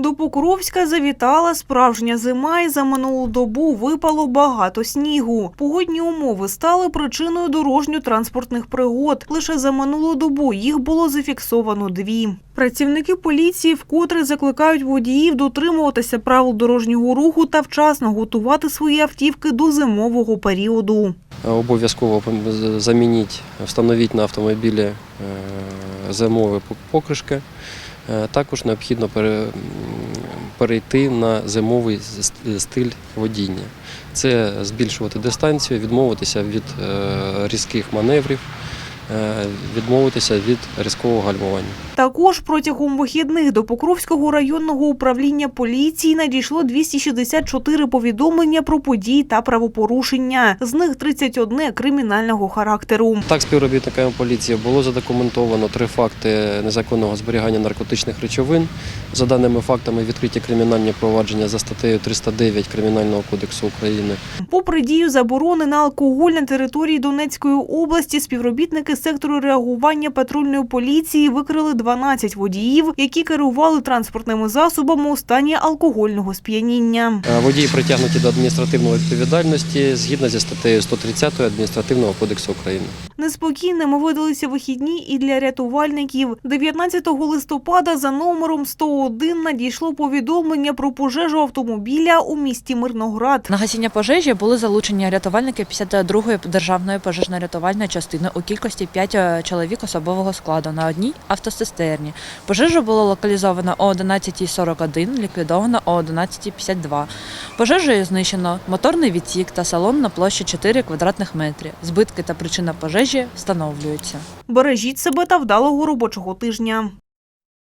До Покровська завітала справжня зима і за минулу добу випало багато снігу. Погодні умови стали причиною дорожньо-транспортних пригод. Лише за минулу добу їх було зафіксовано дві. Працівники поліції вкотре закликають водіїв дотримуватися правил дорожнього руху та вчасно готувати свої автівки до зимового періоду. Обов'язково замініть, встановіть на автомобілі е, зимові покришки. Е, Також необхідно перейти на зимовий стиль водіння. Це збільшувати дистанцію, відмовитися від е, різких маневрів, відмовитися від різкого гальмування. Також протягом вихідних до Покровського районного управління поліції надійшло 264 повідомлення про події та правопорушення. З них 31 кримінального характеру. Так, співробітниками поліції було задокументовано три факти незаконного зберігання наркотичних речовин. За даними фактами, відкриті кримінальні провадження за статтею 309 Кримінального кодексу України. Попри дію заборони на алкоголь на території Донецької області, співробітники сектору реагування патрульної поліції викрили 12 водіїв, які керували транспортними засобами у стані алкогольного сп'яніння. Е, Водії притягнуті до адміністративної відповідальності згідно зі статтею 130 Адміністративного кодексу України. Неспокійними видалися вихідні і для рятувальників. 19 листопада за номером 101 надійшло повідомлення про пожежу автомобіля у місті Мирноград. На гасіння пожежі були залучені рятувальники 52-ї державної пожежно-рятувальної частини у кількості 5 чоловік особового складу на одній автосистерні. Пожежу було локалізовано о 11.41, ліквідовано о 11.52. Пожежею знищено моторний відсік та салон на площі 4 квадратних метри. Збитки та причина пожежі встановлюються. Бережіть себе та вдалого робочого тижня.